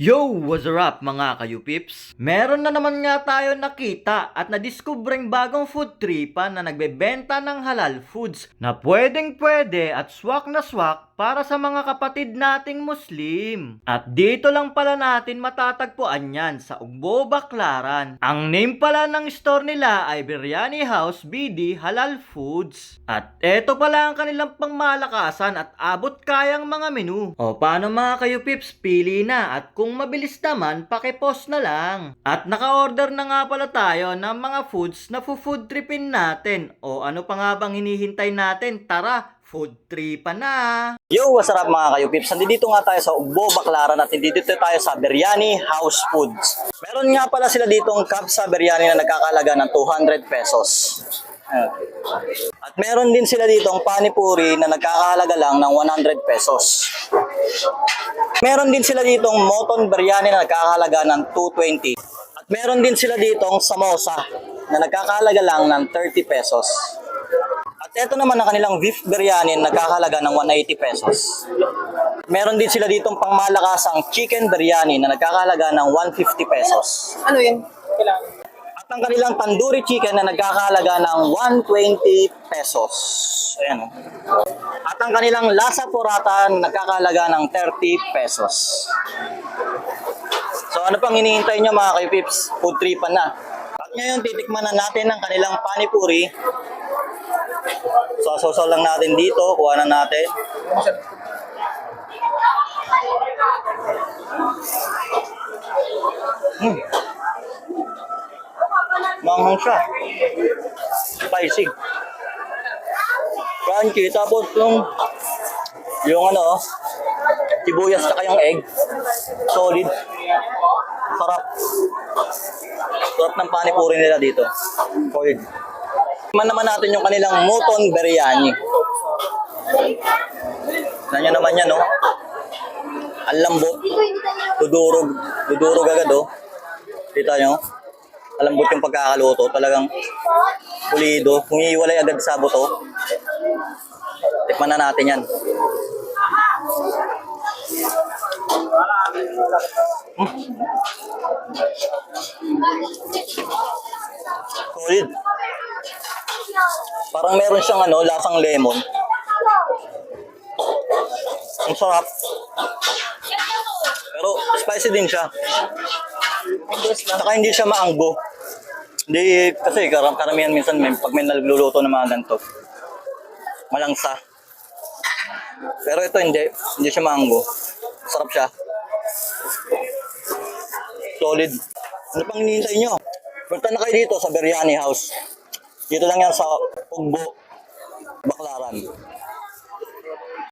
Yo! What's up mga kayo pips? Meron na naman nga tayo nakita at nadiskubreng bagong food tripan na nagbebenta ng halal foods na pwedeng pwede at swak na swak para sa mga kapatid nating Muslim. At dito lang pala natin matatagpuan yan sa Ugbo, Baclaran. Ang name pala ng store nila ay Biryani House BD Halal Foods. At eto pala ang kanilang pangmalakasan at abot kayang mga menu. O paano mga kayo pips, pili na at kung mabilis naman, pakipost na lang. At naka-order na nga pala tayo ng mga foods na food tripin natin. O ano pa nga bang hinihintay natin? Tara, food tripan na! Yo, up mga kayo pips? Nandito nga tayo sa Ugbo, Baclaran at nandito tayo sa Biryani House Foods. Meron nga pala sila ditong cup sa biryani na nagkakalaga ng 200 pesos. At meron din sila ditong panipuri na nagkakahalaga lang ng 100 pesos. Meron din sila ditong moton biryani na nagkakahalaga ng 220. At meron din sila ditong samosa na nagkakahalaga lang ng 30 pesos. At ito naman ang kanilang beef biryani na nagkakahalaga ng 180 pesos. Meron din sila ditong pangmalakasang chicken biryani na nagkakahalaga ng 150 pesos. Ano yun? Kailangan. At ang kanilang tandoori chicken na nagkakahalaga ng 120 pesos. Ayan. At ang kanilang lasa porata na nagkakahalaga ng 30 pesos. So ano pang hinihintay nyo mga kayo pips? Food tripan na. At ngayon titikman na natin ang kanilang panipuri. So sausaw lang natin dito, kuha na natin. Hmm. Manghang siya. Spicy. Crunchy. Tapos yung yung ano, sibuyas saka yung egg. Solid. Sarap. Sarap ng panipuri nila dito. Solid. Man naman natin yung kanilang Muton Biryani. Tignan nyo naman yan, no? Ang lambot. Dudurog. Dudurog agad, oh. Kita nyo? Ang lambot yung pagkakaluto. Talagang pulido. Kung iiwalay agad sa buto. Tikman na natin yan. Solid. Parang meron siyang ano, lasang lemon. Ang sarap. Pero spicy din siya. Saka hindi siya maanggo. Hindi, kasi karam karamihan minsan may, pag may nagluluto ng mga ganito, malangsa. Pero ito hindi, hindi siya maanggo. Sarap siya. Solid. Ano pang hinihintay nyo? Punta na kayo dito sa Biryani House. Dito lang yan sa Ugbo, Baclaran.